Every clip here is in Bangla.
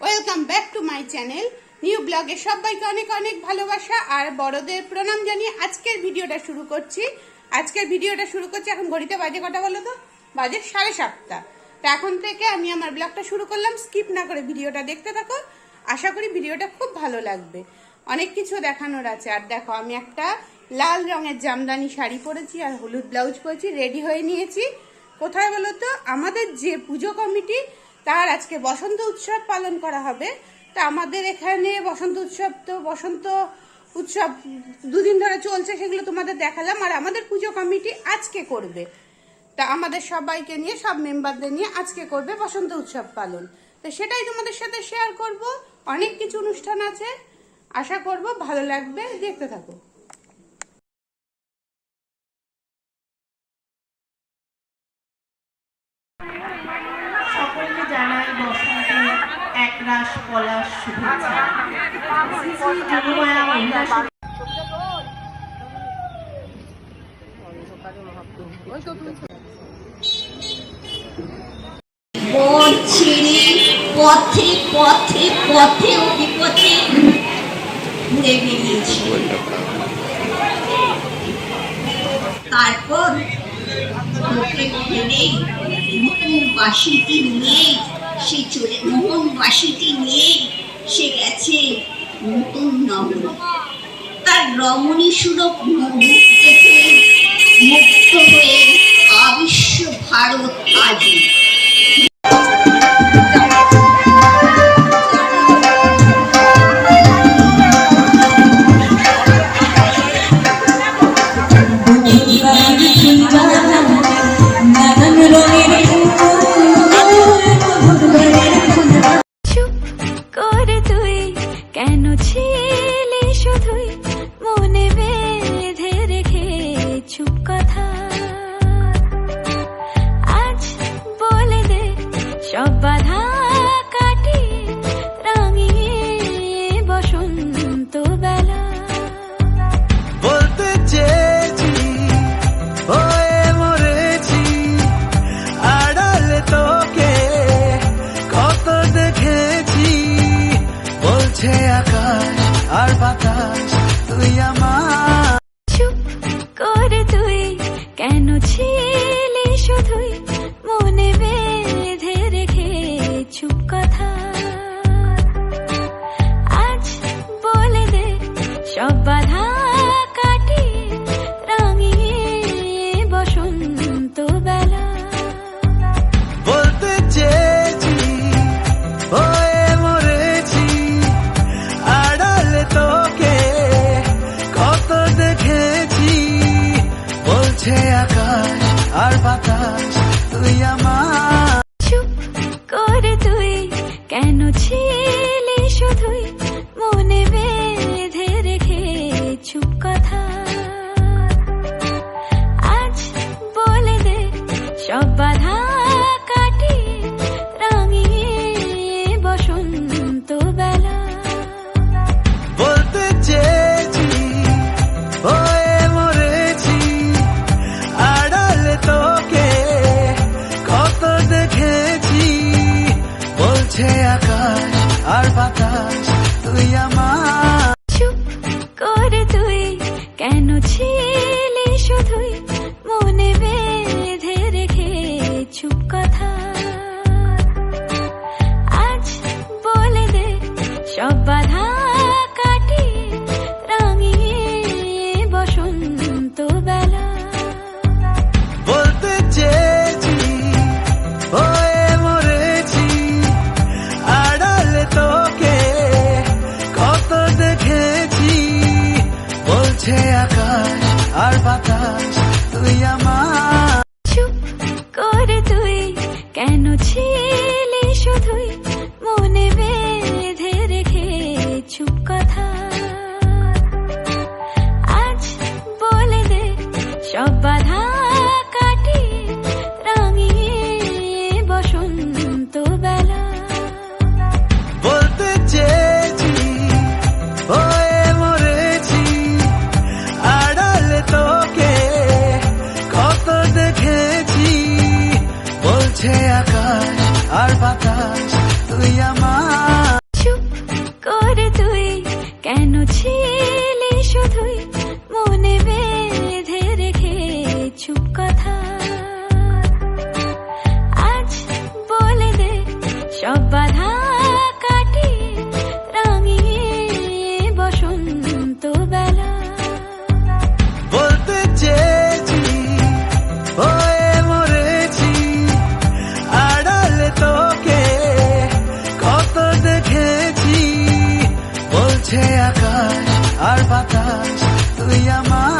Welcome back to my channel new ব্লগে সবাইকে অনেক অনেক ভালোবাসা আর বড়দের প্রণাম জানিয়ে আজকের ভিডিওটা শুরু করছি। আজকের ভিডিওটা শুরু করছি এখন ঘড়িতে বাজে কটা বলো তো? বাজে সাড়ে সাতটা। তো এখন থেকে আমি আমার ব্লগটা শুরু করলাম। স্কিপ না করে ভিডিওটা দেখতে থাকো। আশা করি ভিডিওটা খুব ভালো লাগবে। অনেক কিছু দেখানোর আছে। আর দেখো, আমি একটা লাল রঙের জামদানি শাড়ি পরেছি আর হলুদ ব্লাউজ পরেছি রেডি হয়ে নিয়েছি। কোথায় বলো তো? আমাদের যে পুজো কমিটি তার আজকে বসন্ত উৎসব পালন করা হবে। তা আমাদের এখানে বসন্ত উৎসব তো, বসন্ত উৎসব দুদিন ধরে চলছে, সেগুলো তোমাদের দেখালাম। আর আমাদের পুজো কমিটি আজকে করবে। তা আমাদের সবাইকে নিয়ে, সব মেম্বারদের নিয়ে আজকে করবে বসন্ত উৎসব পালন। তো সেটাই তোমাদের সাথে শেয়ার করব। অনেক কিছু অনুষ্ঠান আছে। আশা করব ভালো লাগবে। দেখতে থাকো। সকলকে জানাই বসন্তের একরাশ পলাশ শুভেচ্ছা। পথ, পথে পথে পথে অধিপথে ঘুরে বেরিয়েছি তারপর মুখে ফেলে নতুন বাসিটি নিয়ে সে চলে মোহন বাসিটি নিয়ে সে গেছে নতুন নগর। তার রমণী দেখে মুগ্ধ হয়ে আবিশ্ব ভারত আজি কেন বলছে আকাশ আর বাতাস তুই আমার বলছে আকাশ আর বাতাস তুই আমার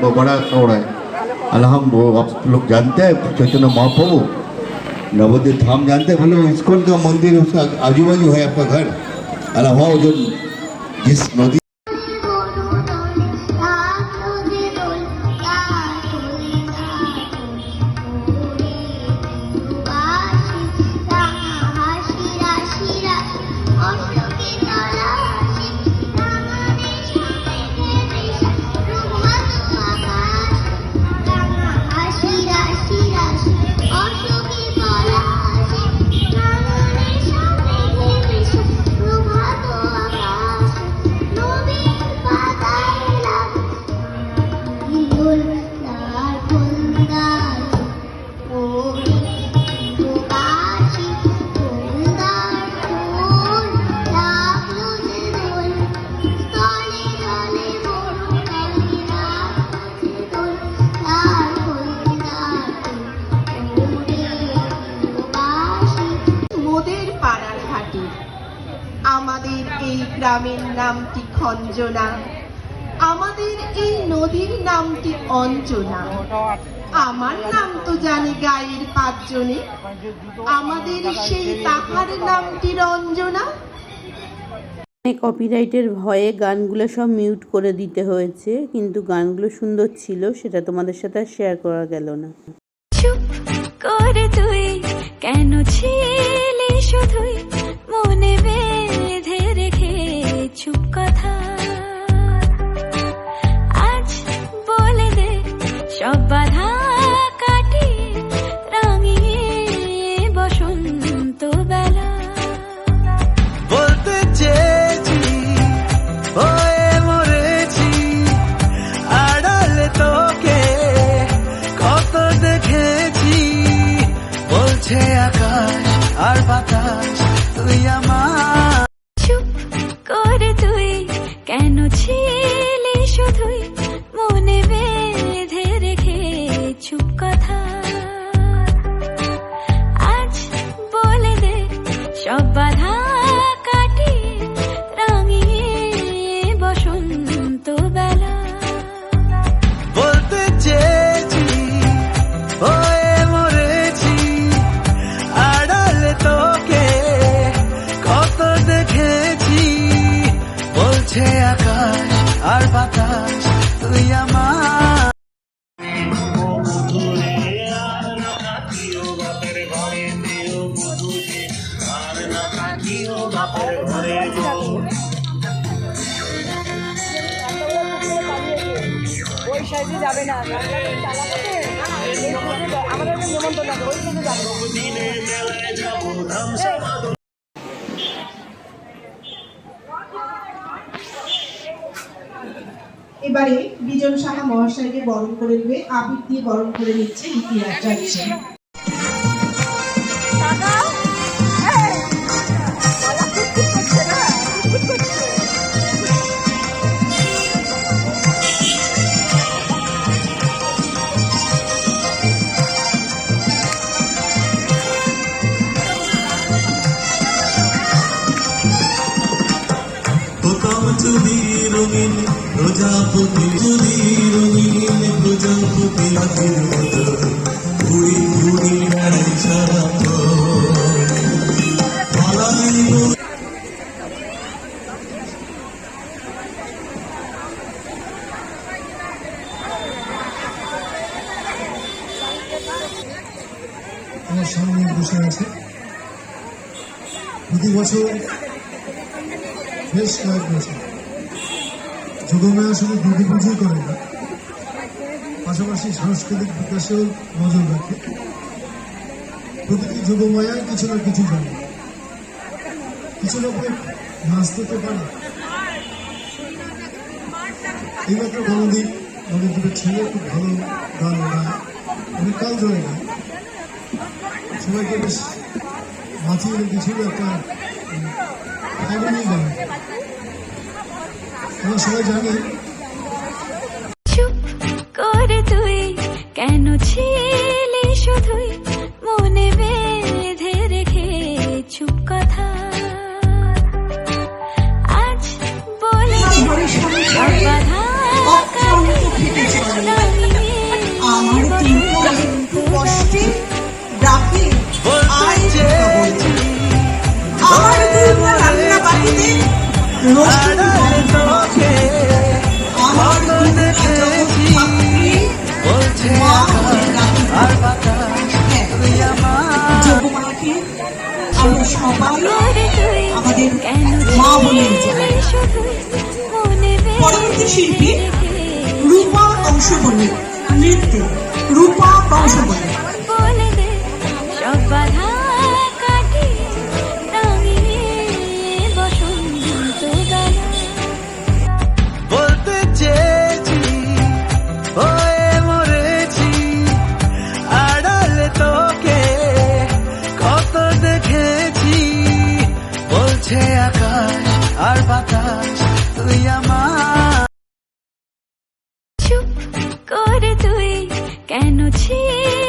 वो बड़ा कौन है? अलहम वो आप लोग जानते हैं चैतन्य महाप्रभु। नवोदय धाम जानते हैं। भले का मंदिर उसका आजू बाजू है आपका घर। अल वहाँ जो जिस नदी এই গ্রামের নামটি খঞ্জনা। আমাদের এই নদীর নামটি অঞ্জনা। আমার নাম তো জানে গায়ের পাঁচজনে। আমাদের সেই তাহার নামটি রঞ্জনা। কপিরাইটের ভয়ে গানগুলো সব মিউট করে দিতে হয়েছে কিন্তু গানগুলো সুন্দর ছিল সেটা তোমাদের সাথে আর শেয়ার করা গেল না। চুপ করে তুই কেন ছিলি শুধুই? মনে বলছে আকাশ আর বাতাস তুই আমার। ওই সাইডে যাবে না আমাদের নিমন্ত্রণ আছে ওই সাইডে যাবে। এবারে বিজন সাহা মহাশয়কে বরণ করে নেবে আবির দিয়ে বরণ করে নিচ্ছে ইতিহাস যাচ্ছে যদি রঙিন প্রজাপতি যদি রঙিন প্রজাপতি পাখির মতো, ঘুরি ঘুরি বেড়াই সারা আমার সামনে বসে আছে। প্রতি বছর বেশ কয়েক বছর। যোগমেলা শুধু দুর্গা পুজোই করে না। পাশাপাশি সাংস্কৃতিক বিকাশেও নজর রাখে। প্রতিটি যোগমায়ায় কিছু না কিছু জানে। কিছু লোক নাচতে তো পারে এইমাত্র গণদীপ আমাদের দুটো ছেলে, খুব ভালো গান গায়। অনেক কাল ধরে গায়। সবাইকে বেশ মাতিয়ে রেখেছিল একটা ফ্যামিলি গান। আমরা সবাই জানি চুপ করে তুই কেন ছিলি শুধুই মনে বেঁধে রেখে? চুপ কথা। আজ বলে আমার তিনটা কষ্টে ডাকে আয় আমার দুর্গা রান্না বাড়িতে আমাদের পরবর্তী শিল্পী রূপা বংশবলী নৃত্যে রূপা বংশবলী বলছে আকাশ আর বাতাস তুই আমার। চুপ করে তুই কেন ছিলি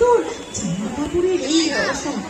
তোর জামা কাপড়ের এই অবস্থা।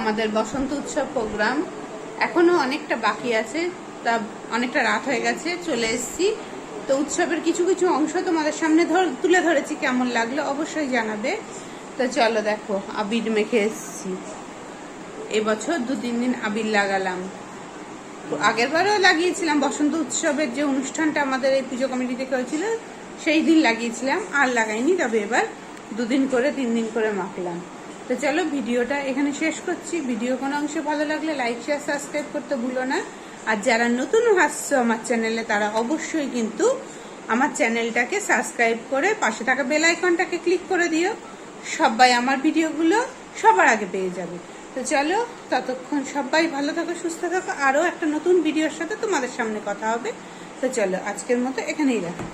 আমাদের বসন্ত উৎসব প্রোগ্রাম এখনও অনেকটা বাকি আছে, তা অনেকটা রাত হয়ে গেছে, চলে এসেছি। তো উৎসবের কিছু কিছু অংশ তোমাদের সামনে ধর তুলে ধরেছি, কেমন লাগল অবশ্যই জানাবে। তো চলো দেখো, আবির মেখে এসেছি। এবছর দু তিন দিন আবির লাগালাম। আগের বারও লাগিয়েছিলাম, বসন্ত উৎসবের যে অনুষ্ঠানটা আমাদের এই পুজো কমিটিতে হয়েছিল সেই দিন লাগিয়েছিলাম, আর লাগাইনি, তবে এবার দুদিন করে, তিন দিন করে মাখলাম। তো চলো ভিডিওটা এখানে শেষ করছি। ভিডিও কোনো অংশে ভালো লাগলে লাইক শেয়ার সাবস্ক্রাইব করতে ভুলো না। আর যারা নতুন আসছো আমার চ্যানেলে তারা অবশ্যই কিন্তু আমার চ্যানেলটাকে সাবস্ক্রাইব করে পাশে থাকা বেল আইকনটাকে ক্লিক করে দিও। সবাই আমার ভিডিওগুলো সবার আগে পেয়ে যাবে। তো চলো, ততক্ষণ সবাই ভালো থাকো, সুস্থ থাকো। আরও একটা নতুন ভিডিওর সাথে তোমাদের সামনে কথা হবে। তো চলো, আজকের মতো এখানেই রাখো।